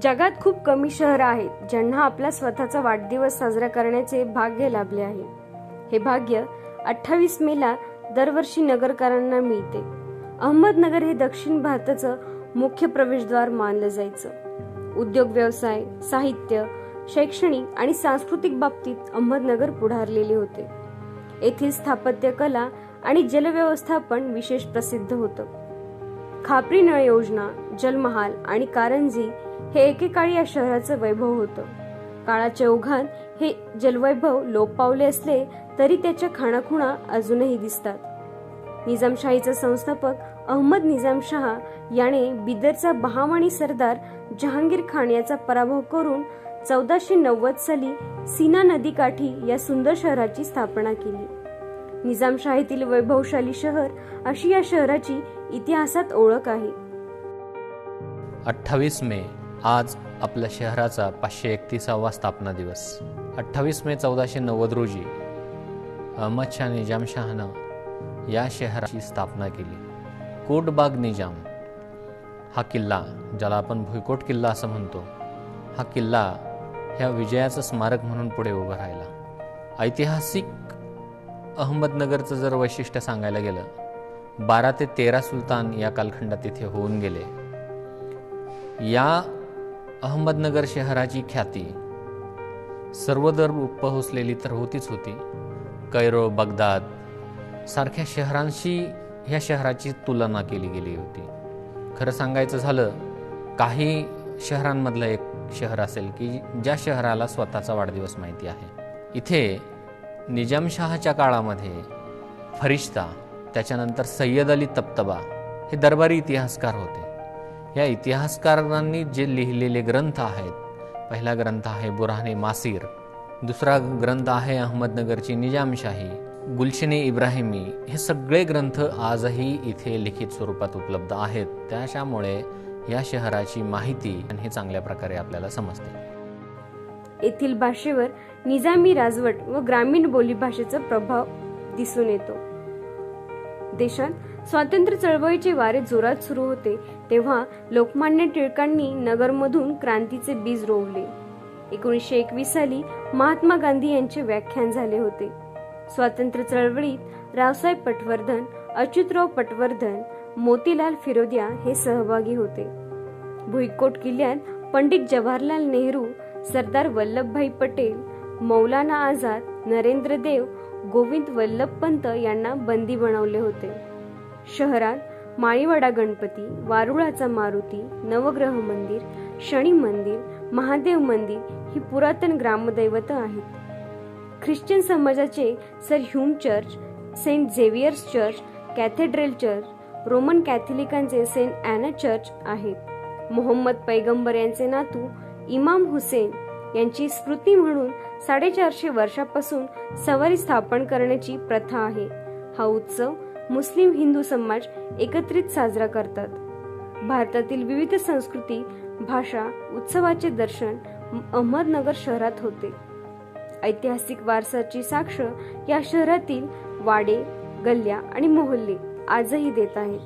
जगात खूप कमी शहरं आहेत ज्यांना आपला स्वतःचा वाढदिवस साजरा करण्याचे भाग्य लाभले आहे. हे भाग्य अठ्ठावीस मेला दरवर्षी नगरकारांना मिळते. अहमदनगर हे दक्षिण भारताचं मुख्य प्रवेशद्वार मानलं जायचं. उद्योग व्यवसाय साहित्य शैक्षणिक आणि सांस्कृतिक बाबतीत अहमदनगर पुढारलेले होते. येथील स्थापत्य कला आणि जलव्यवस्थापन विशेष प्रसिद्ध होतं. खापरी नळ योजना जलमहाल आणि कारंजी हे एकेकाळी या शहराचं वैभव होतं. काळाच्या ओघात हे जलवैभव लोप पावले असले तरी त्याच्या खाणाखुणा अजूनही दिसतात. निजामशाहीचा संस्थापक अहमद निजामशहा याने बिदरचा बहामानी सरदार जहांगीर खान याचा पराभव करून चौदाशे नव्वद साली सीना नदीकाठी या सुंदर शहराची स्थापना केली. निजामशाहीतील वैभवशाली शहर अशी या शहराची इतिहासात ओळख आहे. अठ्ठावीस मे आज आपल्या शहराचा पाचशे एकतीसावा स्थापना दिवस. अठ्ठावीस मे चौदाशे नव्वद रोजी अहमदशाह निजामशहानं या शहराची स्थापना केली. कोटबाग निजाम हा किल्ला ज्याला आपण भुईकोट किल्ला असं म्हणतो हा किल्ला ह्या विजयाचं स्मारक म्हणून पुढे उभं राहिला. ऐतिहासिक अहमदनगरचं जर वैशिष्ट्य सांगायला गेलं बारा ते तेरा सुलतान या कालखंडात तिथे होऊन गेले. या अहमदनगर शहराची ख्याती सर्वदर पोहोचलेली तर होतीच होती. कैरो बगदाद सारख्या शहरांशी ह्या शहराची तुलना केली गेली होती. खरं सांगायचं झालं काही शहरांमधलं एक शहर असेल की ज्या शहराला स्वतःचा वाढदिवस माहिती आहे. इथे निजामशहाच्या काळामध्ये फरिश्ता त्याच्यानंतर सय्यद अली तप्तबा हे दरबारी इतिहासकार होते. या इतिहासकारांनी जे लिहिलेले ग्रंथ आहेत पहिला ग्रंथ आहे बुरहाने मासीर दुसरा ग्रंथ आहे अहमदनगरची निजामशाही गुलशने इब्राहिमी हे सगळे ग्रंथ आजही इथे लिखित स्वरूपात उपलब्ध आहेत. त्याच्यामुळे या शहराची माहिती हे चांगल्या प्रकारे आपल्याला समजते. येथील भाषेवर निजामी राजवट व ग्रामीण बोलीभाषेचा प्रभाव दिसून येतो. देशात स्वातंत्र्य चळवळीचे वारे जोरात सुरू होते तेव्हा लोकमान्य टिळकांनी नगरमधून क्रांतीचे बीज रोवले. एकोणीसशे एकवीस साली महात्मा गांधी यांचे व्याख्यान झाले होते. स्वातंत्र्य चळवळीत रावसाहेब पटवर्धन अच्युतराव पटवर्धन मोतीलाल फिरोदिया हे सहभागी होते. भुईकोट किल्ल्यात पंडित जवाहरलाल नेहरू सरदार वल्लभभाई पटेल मौलाना आझाद नरेंद्र देव गोविंद वल्लभ पंत यांना बंदी बनवले होते. शहरात माळीवाडा गणपती वारुळाचा मारुती नवग्रह मंदिर शनी मंदिर महादेव मंदिर ही पुरातन ग्रामदैवत आहेत. ख्रिश्चन समाजाचे sir Hume church saint Xavier's church cathedral church Roman कॅथोलिकांचे saint Anna church आहेत. मोहम्मद पैगंबर यांचे नातू इमाम हुसेन यांची स्मृती म्हणून साडेचारशे वर्षापासून सवारी स्थापन करण्याची प्रथा आहे. हा उत्सव मुस्लिम हिंदू समाज एकत्रित साजरा करतात. भारतातील विविध संस्कृती भाषा उत्सवाचे दर्शन अहमदनगर शहरात होते. ऐतिहासिक वारसाची साक्ष या शहरातील वाडे गल्ल्या आणि मोहल्ले आजही देत आहेत.